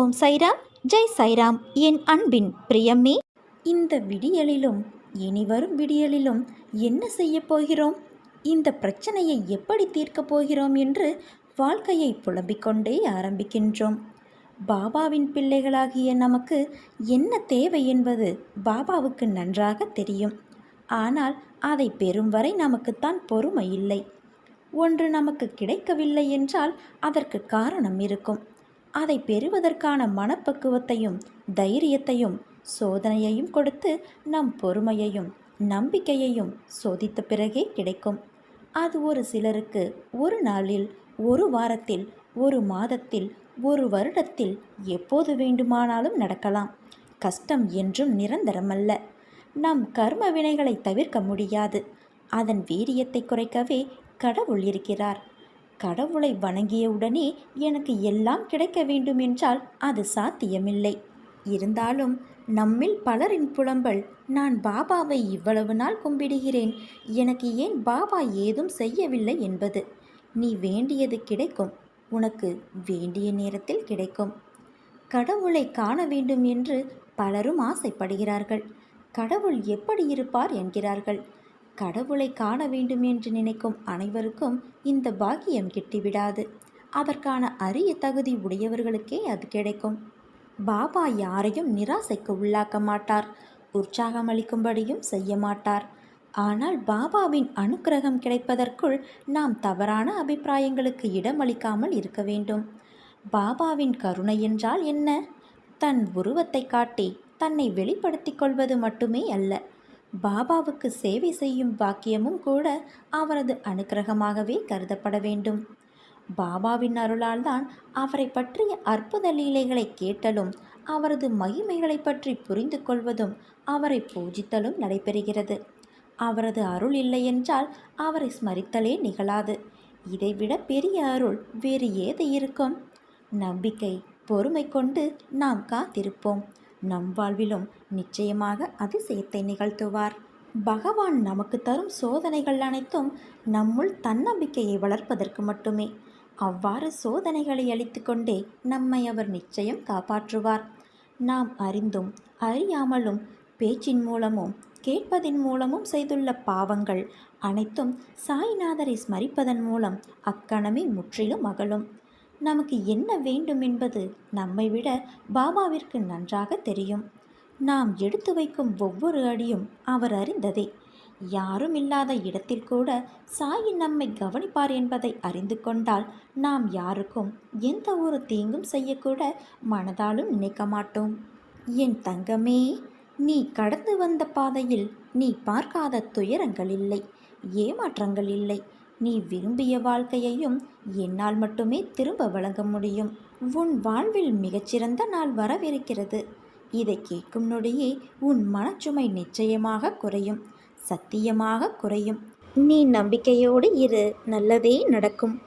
ஓம் சைராம் ஜெய் சைராம். என் அன்பின் பிரியமே. இந்த விடியலிலும் இனிவரும் விடியலிலும் என்ன செய்யப் போகிறோம்? இந்த பிரச்சனையை எப்படி தீர்க்கப் போகிறோம் என்று வாழ்க்கையை புலம்பிக் கொண்டே ஆரம்பிக்கின்றோம். பாபாவின் பிள்ளைகளாகிய நமக்கு என்ன தேவை என்பது பாபாவுக்கு நன்றாக தெரியும். ஆனால் அதை பெறும் வரை நமக்குத்தான் பொறுமை இல்லை. ஒன்று நமக்கு கிடைக்கவில்லை என்றால் அதற்கு காரணம் இருக்கும். அதை பெறுவதற்கான மனப்பக்குவத்தையும் தைரியத்தையும் சோதனையையும் கொடுத்து நம் பொறுமையையும் நம்பிக்கையையும் சோதித்த பிறகே கிடைக்கும். அது ஒரு சிலருக்கு ஒரு நாளில் ஒரு வாரத்தில் ஒரு மாதத்தில் ஒரு வருடத்தில் எப்போது வேண்டுமானாலும் நடக்கலாம். கஷ்டம் என்றும் நிரந்தரமல்ல. நம் கர்ம வினைகளை தவிர்க்க முடியாது. அதன் வீரியத்தை குறைக்கவே கடவுள் இருக்கிறார். கடவுளை வணங்கியவுடனே எனக்கு எல்லாம் கிடைக்க வேண்டும் என்றால் அது சாத்தியமில்லை. இருந்தாலும் நம்மில் பலரின் புலம்பல் நான் பாபாவை இவ்வளவு நாள் கும்பிடுகிறேன் எனக்கு ஏன் பாபா ஏதும் செய்யவில்லை என்பது? நீ வேண்டியது கிடைக்கும் உனக்கு வேண்டிய நேரத்தில் கிடைக்கும். கடவுளை காண வேண்டும் என்று பலரும் ஆசைப்படுகிறார்கள். கடவுள் எப்படி இருப்பார் என்கிறார்கள். கடவுளை காண வேண்டும் என்று நினைக்கும் அனைவருக்கும் இந்த பாக்கியம் கிட்டிவிடாது. அதற்கான அரிய தகுதி உடையவர்களுக்கே அது கிடைக்கும். பாபா யாரையும் நிராசைக்கு உள்ளாக்க மாட்டார். உற்சாகமளிக்கும்படியும் செய்ய மாட்டார். ஆனால் பாபாவின் அனுக்கிரகம் கிடைப்பதற்குள் நாம் தவறான அபிப்பிராயங்களுக்கு இடமளிக்காமல் இருக்க வேண்டும். பாபாவின் கருணை என்றால் என்ன? தன் உருவத்தை காட்டி தன்னை வெளிப்படுத்திக் கொள்வது மட்டுமே அல்ல. பாபாவுக்கு சேவை செய்யும் பாக்கியமும் கூட அவரது அனுக்கிரகமாகவே கருதப்பட வேண்டும். பாபாவின் அருளால் தான் அவரை பற்றிய அற்புத லீலைகளை கேட்டலும் அவரது மகிமைகளை பற்றி புரிந்து கொள்வதும் அவரை பூஜித்தலும் நடைபெறுகிறது. அவரது அருள் இல்லை என்றால் அவரை ஸ்மரித்தலே நிகழாது. இதைவிட பெரிய அருள் வேறு ஏது இருக்கும்? நம்பிக்கை பொறுமை கொண்டு நாம் காத்திருப்போம். நம் வாழ்விலும் நிச்சயமாக அதிசயத்தை நிகழ்த்துவார். பகவான் நமக்கு தரும் சோதனைகள் அனைத்தும் நம்முள் தன்னம்பிக்கையை வளர்ப்பதற்கு மட்டுமே. அவ்வாறு சோதனைகளை அளித்துக்கொண்டே நம்மை அவர் நிச்சயம் காப்பாற்றுவார். நாம் அறிந்தும் அறியாமலும் பேச்சின் மூலமும் கேட்பதின் மூலமும் செய்துள்ள பாவங்கள் அனைத்தும் சாய்நாதரை ஸ்மரிப்பதன் மூலம் அக்கணமே முற்றிலும் அகலும். நமக்கு என்ன வேண்டும் என்பது நம்மை விட பாபாவிற்கு நன்றாக தெரியும். நாம் எடுத்து வைக்கும் ஒவ்வொரு அடியும் அவர் அறிந்ததே. யாரும் இல்லாத இடத்தில் கூட சாயி நம்மை கவனிப்பார் என்பதை அறிந்து கொண்டால் நாம் யாருக்கும் எந்த ஒரு தீங்கும் செய்யக்கூட மனதாலும் நினைக்க மாட்டோம். என் தங்கமே நீ கடந்து வந்த பாதையில் நீ பார்க்காத துயரங்கள் இல்லை ஏமாற்றங்கள் இல்லை. நீ விரும்பிய வாழ்க்கையையும் என்னால் மட்டுமே திரும்ப வழங்க முடியும். உன் வாழ்வில் மிகச்சிறந்த நாள் வரவிருக்கிறது. இதை கேட்கும் நொடியே உன் மனச்சுமை நிச்சயமாக குறையும். சத்தியமாக குறையும். நீ நம்பிக்கையோடு இரு. நல்லதே நடக்கும்.